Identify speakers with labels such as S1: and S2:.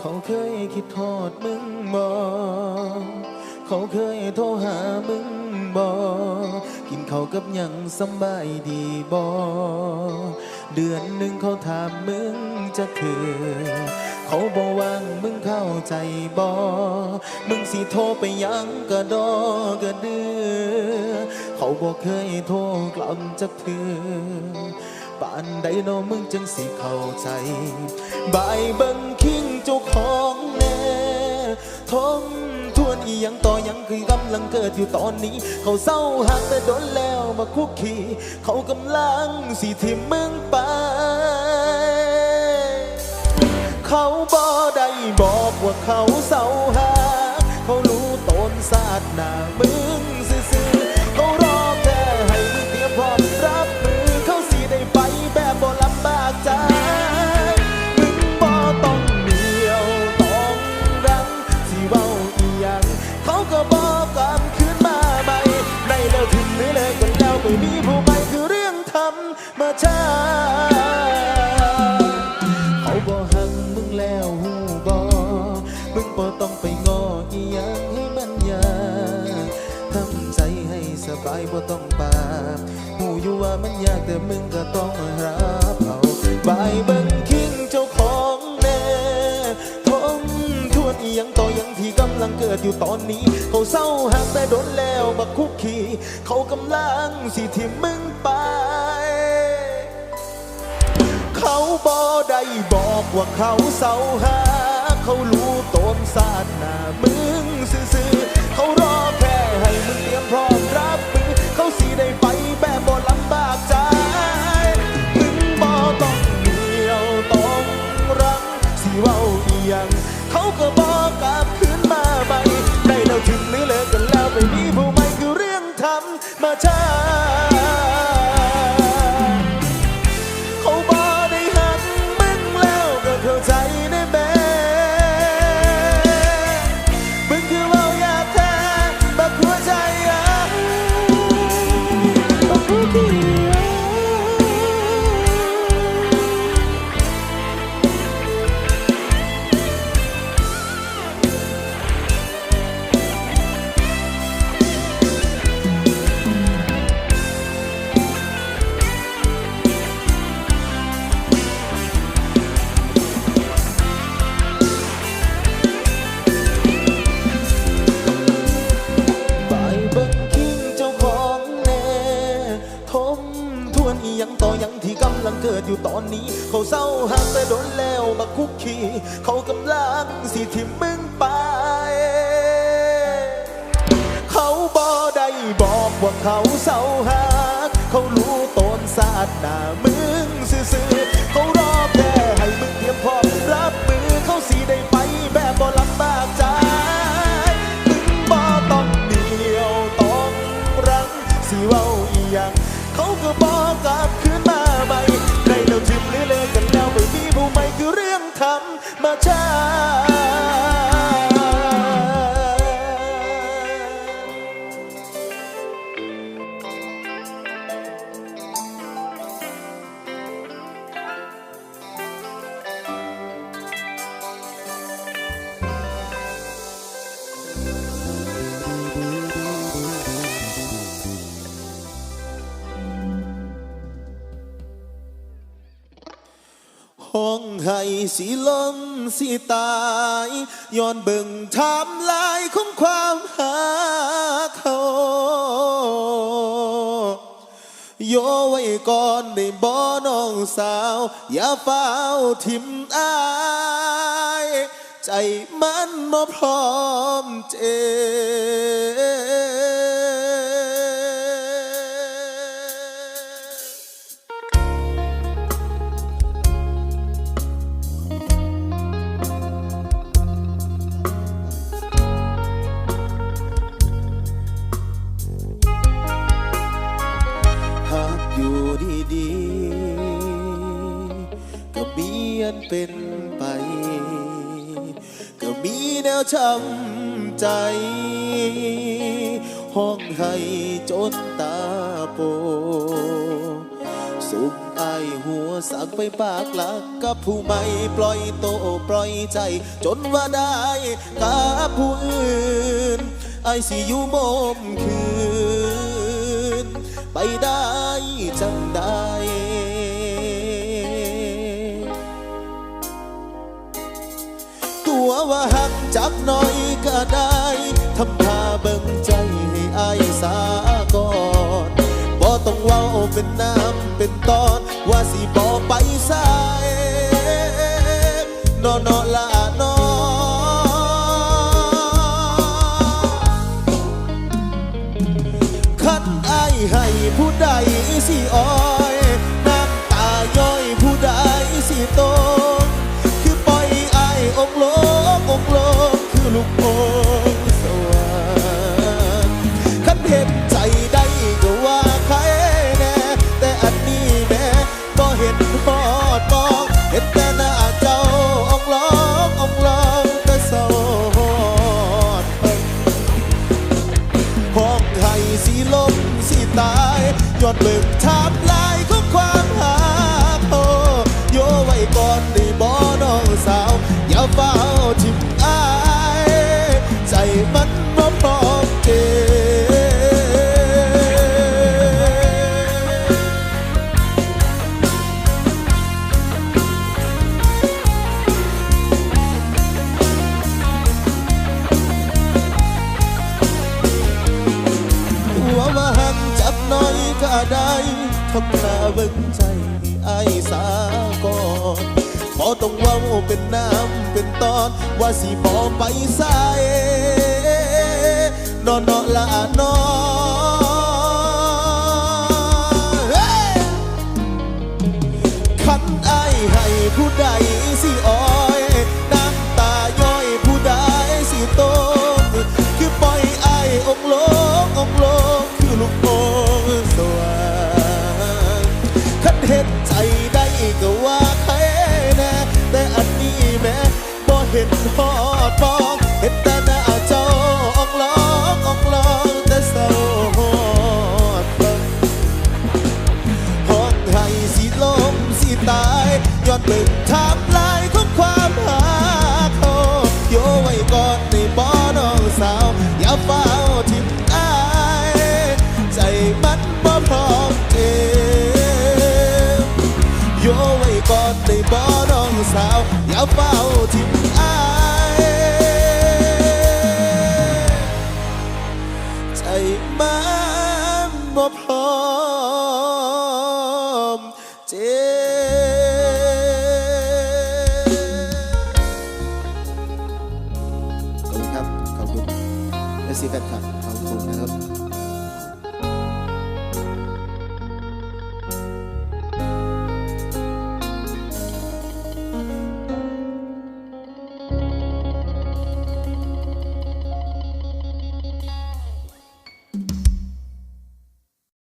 S1: เขาเคยคิดทอดมึงบ่เขาเคยโทรหามึงบ่กินเขากับยังสบายดีบ่เดือนหนึ่งเขาถามมึงจะคือเขาบอกว่างมึงเข้าใจบ่มึงสิโทรไปยังก็ดอกระเดือ เขาบอกเคยโทรกลับจักเถือป่านใดเนอมึงจึงสิเข้าใจบายบิ่งคิ ยังต่อยังคือกำลังเกิดอยู่ตอนนี้ เขาเศร้าหากแต่โดนแล้วมาคุกคีเขากำลังสิทิมมึงไป เขาบ่ได้บอกว่าเขาเศร้าหา ให้สบายบ่ต้องบาปหูอยู่ว่ามันยากแต่มึงก็ต้องรับเอาบายเบิ่งคิงเจ้าของแน่ทมทวนอียังต่อยังที่กำลังเกิดอยู่ตอนนี้ เขาเศร้าหักแต่โดนแล้วบักคุกคีเขากำลังสิที่มึงไปเขาบอได้บอกว่าเขาเศร้าหาเขารู้ตนศาสตร์หน้ามึงซื่อๆเขารอแค่ให้มึงเตรียมพร้อม นี้ เขาเศร้าหักแต่โดนแล้วมาคุกคีเขากำลังสิทิมมึงไป เขาบอได้บอกว่าเขาเศร้าหาเขารู้ตนศาสตร์หน้ามึง มาชาห้อ ให้สีลมสีตายย้อนเบิ่งไทำลายของความหาเขาโยไว้ก่อนได้บ่น้องสาว อย่าเฝ้าทิมอาย ใจมันบ่พร้อมเจือนเป็นไป ก็มีแนวช้ำใจ ห้องให้จนตาโป สุขอหัวสักไปปากหลักกับผู้ไม่ปล่อยโตปล่อยใจ จนว่าได้กับผู้อื่น ไอสิอยู่มมคืน ไปได้จัง ว่าหักจักหน่อยก็ได้ทำท่าเบิ่งใจให้อายสาก่อนบ่ต้องเว้าเป็นน้ำเป็นตอนว่าสิบ่ ดมองเห็นแต่หน้าเจ้าองล้ององล้องแต่เศร้าหอดห้องไทยสีลมสีตายยอดเบิ่งทำลายของความหาโตโยไว้ก่อนได้บ่น้องสาวอย่าเฝ้า เป็นน้ำเป็นตอน ว่าสิบอไปใส่นอนนอละนอนคันไอให้ผู้ใด ยอดเบิ่งทำลายของความหาเขาโยไว้ก่อนในบ่อน้องสาว อย่าเฝ้าทิมอายใจมันบ่พร้อมเก็บโยไว้ก่อนในบ่อน้องสาว อย่าเฝ้าทิมอายใจมันบ่พร้อม บข